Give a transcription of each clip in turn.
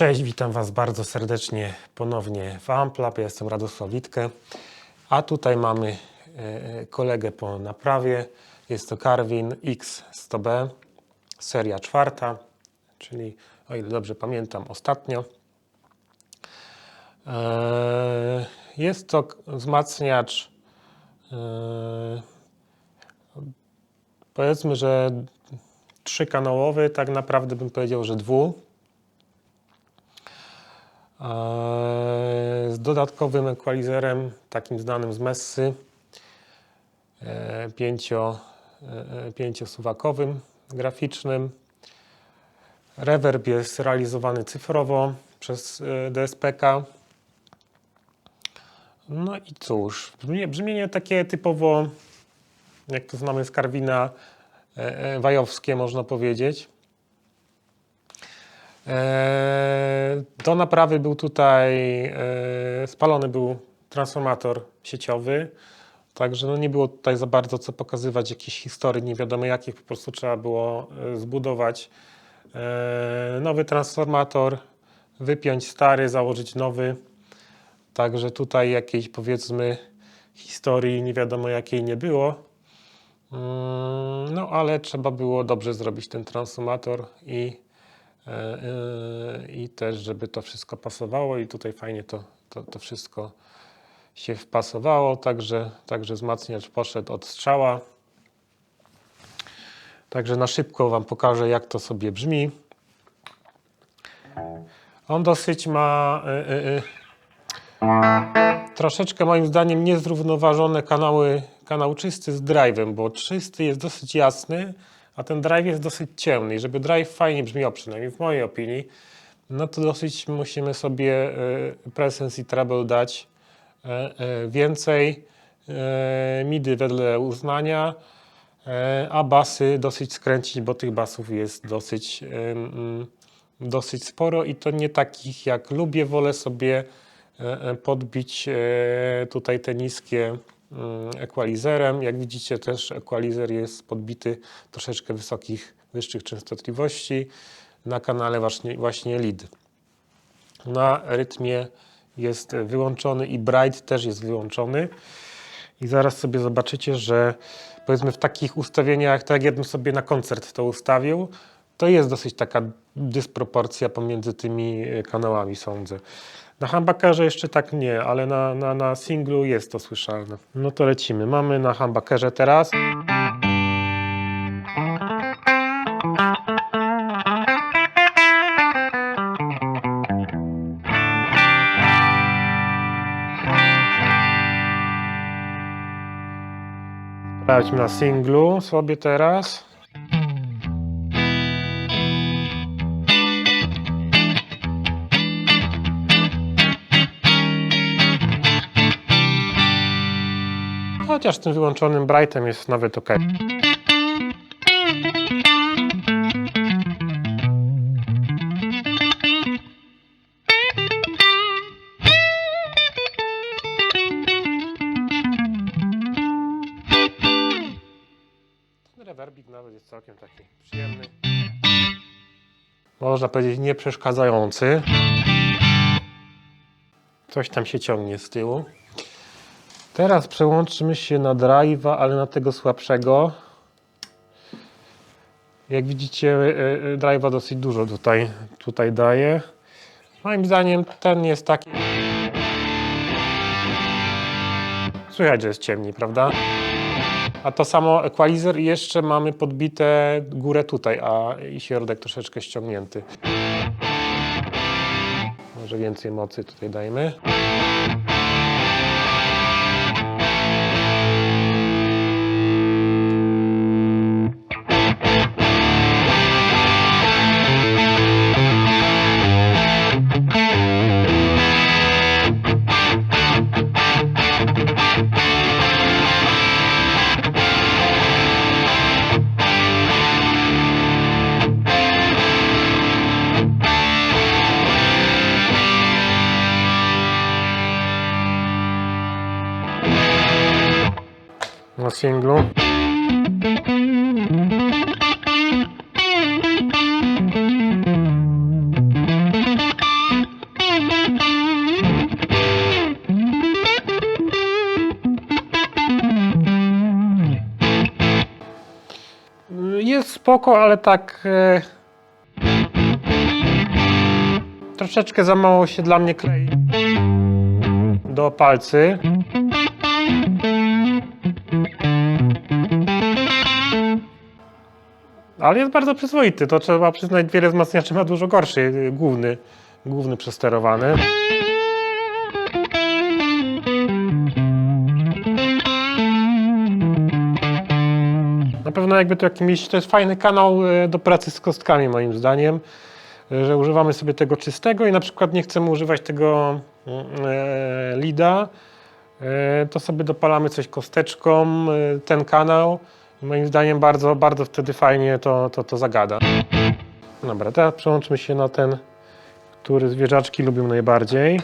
Cześć, witam Was bardzo serdecznie ponownie w Amplab. Ja jestem Radosław Witkę, a tutaj mamy e, kolegę po naprawie. Jest to Carwin X100B, seria czwarta, czyli o ile dobrze pamiętam ostatnio. E, Jest to wzmacniacz e, powiedzmy, że trzykanałowy, tak naprawdę bym powiedział, że dwu. Eee, z dodatkowym equalizerem, takim znanym z Messy, e, pięcio, e, pięciosuwakowym, graficznym. Reverb jest realizowany cyfrowo przez e, DSPK. No i cóż, brzmienie, brzmienie takie typowo, jak to znamy z Karwina, e, e, wajowskie można powiedzieć. E, Do naprawy był tutaj e, spalony był transformator sieciowy, także no nie było tutaj za bardzo co pokazywać jakichś historii, nie wiadomo jakich, po prostu trzeba było e, zbudować nowy transformator, wypiąć stary, założyć nowy. Także tutaj jakiejś powiedzmy historii nie wiadomo jakiej nie było. Mm, No ale trzeba było dobrze zrobić ten transformator i i też, żeby to wszystko pasowało i tutaj fajnie to, to, to wszystko się wpasowało, także, także wzmacniacz poszedł od strzała. Także na szybko Wam pokażę, jak to sobie brzmi. On dosyć ma e, e, e, troszeczkę moim zdaniem niezrównoważone kanały, kanał czysty z drive'em, bo czysty jest dosyć jasny, a ten drive jest dosyć ciemny. I żeby drive fajnie brzmiał, przynajmniej w mojej opinii, no to dosyć musimy sobie e, presence i treble dać e, e, więcej midy wedle uznania, a basy dosyć skręcić, bo tych basów jest dosyć, mm, dosyć sporo i to nie takich jak lubię, wolę sobie podbić tutaj te niskie equalizerem. Jak widzicie też equalizer jest podbity troszeczkę wysokich, wyższych częstotliwości na kanale właśnie, właśnie lead. Na rytmie jest wyłączony i bright też jest wyłączony. I zaraz sobie zobaczycie, że powiedzmy w takich ustawieniach, tak jakbym sobie na koncert to ustawił, to jest dosyć taka dysproporcja pomiędzy tymi e, kanałami, sądzę. Na humbuckerze jeszcze tak nie, ale na, na, na singlu jest to słyszalne. No to lecimy. Mamy na humbuckerze teraz. Sprawdźmy na singlu sobie teraz. Chociaż tym wyłączonym brightem jest nawet ok. Ten rewerbik nawet jest całkiem taki przyjemny. Można powiedzieć nieprzeszkadzający. Coś tam się ciągnie z tyłu. Teraz przełączymy się na drive'a, ale na tego słabszego. Jak widzicie, e, e, drive'a dosyć dużo tutaj, tutaj daje. Moim zdaniem ten jest taki. Słychać, że jest ciemniej, prawda? A to samo equalizer i jeszcze mamy podbite górę tutaj, a i środek troszeczkę ściągnięty. Może więcej mocy tutaj dajmy. singlu. Jest spoko, ale tak e, troszeczkę za mało się dla mnie klei do palcy. Ale jest bardzo przyzwoity, to trzeba przyznać, wiele wzmacniaczy ma dużo gorszy, główny, główny przesterowany. Na pewno jakby to jakimś, to jest fajny kanał e, do pracy z kostkami moim zdaniem, e, że używamy sobie tego czystego i na przykład nie chcemy używać tego mm, e, lida, to sobie dopalamy coś kosteczką, ten kanał. Moim zdaniem bardzo, bardzo wtedy fajnie to, to, to zagada. Dobra, teraz przełączmy się na ten, który zwierzaczki lubią najbardziej.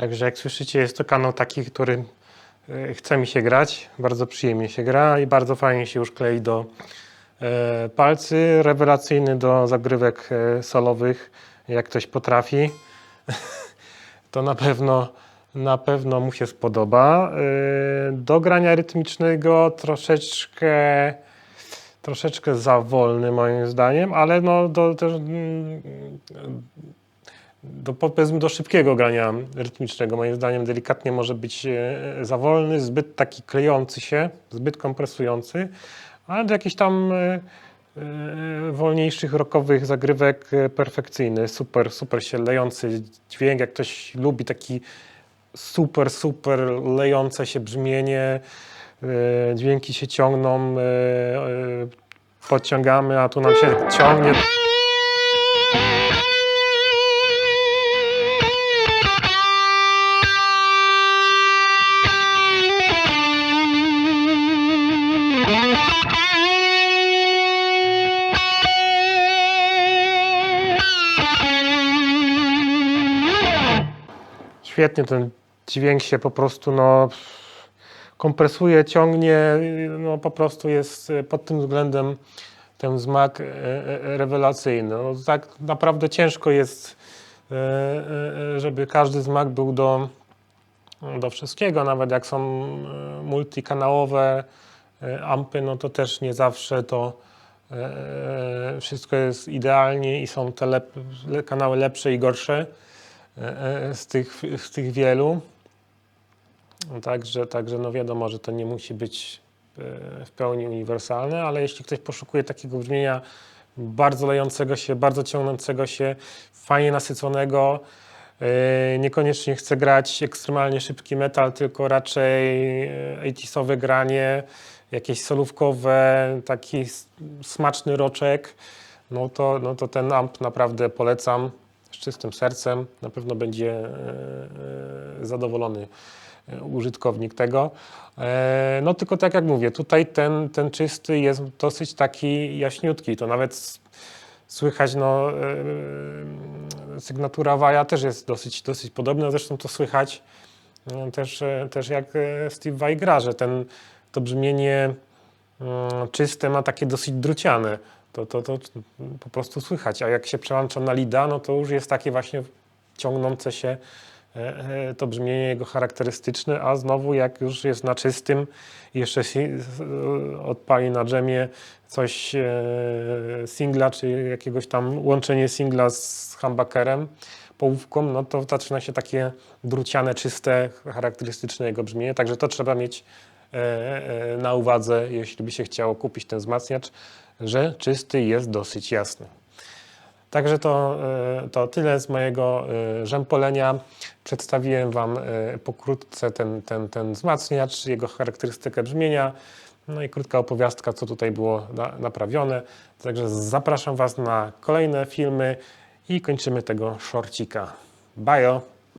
Także jak słyszycie, jest to kanał taki, który e, chce mi się grać, bardzo przyjemnie się gra i bardzo fajnie się już klei do e, palcy. Rewelacyjny do zagrywek e, solowych, jak ktoś potrafi. to na pewno, na pewno mu się spodoba. Do grania rytmicznego troszeczkę troszeczkę za wolny moim zdaniem, ale no do, też, mm, do, powiedzmy do szybkiego grania rytmicznego. Moim zdaniem delikatnie może być e, za wolny, zbyt taki klejący się, zbyt kompresujący, ale do jakichś tam e, e, wolniejszych, rockowych zagrywek perfekcyjny, super, super się lejący dźwięk, jak ktoś lubi taki super, super lejące się brzmienie, dźwięki się ciągną, podciągamy, a tu nam się ciągnie. Świetnie ten dźwięk się po prostu no, kompresuje, ciągnie, no po prostu jest e, pod tym względem ten zmak e, e, rewelacyjny. No, tak naprawdę ciężko jest, żeby każdy zmak był do, do wszystkiego, nawet jak są multikanałowe ampy, no to też nie zawsze to wszystko jest idealnie i są te lep, le- kanały lepsze i gorsze z tych, z tych wielu. Także, także no wiadomo, że to nie musi być e, w pełni uniwersalne, ale jeśli ktoś poszukuje takiego brzmienia bardzo lejącego się, bardzo ciągnącego się, fajnie nasyconego, e, niekoniecznie chce grać ekstremalnie szybki metal, tylko raczej e, 80sowe granie, jakieś solówkowe, taki smaczny roczek, no to, no to ten amp naprawdę polecam. Czystym sercem. Na pewno będzie e, e, zadowolony e, użytkownik tego. No tylko tak jak mówię, tutaj ten, ten czysty jest dosyć taki jaśniutki. To nawet słychać, no sygnatura Waja też jest dosyć, dosyć podobna. Zresztą to słychać też, też jak Steve Vai gra, że ten, to brzmienie mm, czyste ma takie dosyć druciane. To, to, to po prostu słychać. A jak się przełącza na lida, no to już jest takie właśnie ciągnące się e, e, to brzmienie jego charakterystyczne, a znowu jak już jest na czystym jeszcze odpali na dżemie coś e, singla, czy jakiegoś tam łączenie singla z humbuckerem, połówką, no to zaczyna się takie druciane, czyste, charakterystyczne jego brzmienie, także to trzeba mieć na uwadze, jeśli by się chciało kupić ten wzmacniacz, że czysty jest dosyć jasny. Także to, e, to tyle z mojego e, rzępolenia. Przedstawiłem Wam e, pokrótce ten, ten, ten wzmacniacz, jego charakterystykę brzmienia, no i krótka opowiastka, co tutaj było na, naprawione. Także zapraszam Was na kolejne filmy i kończymy tego szorcika. Bajo!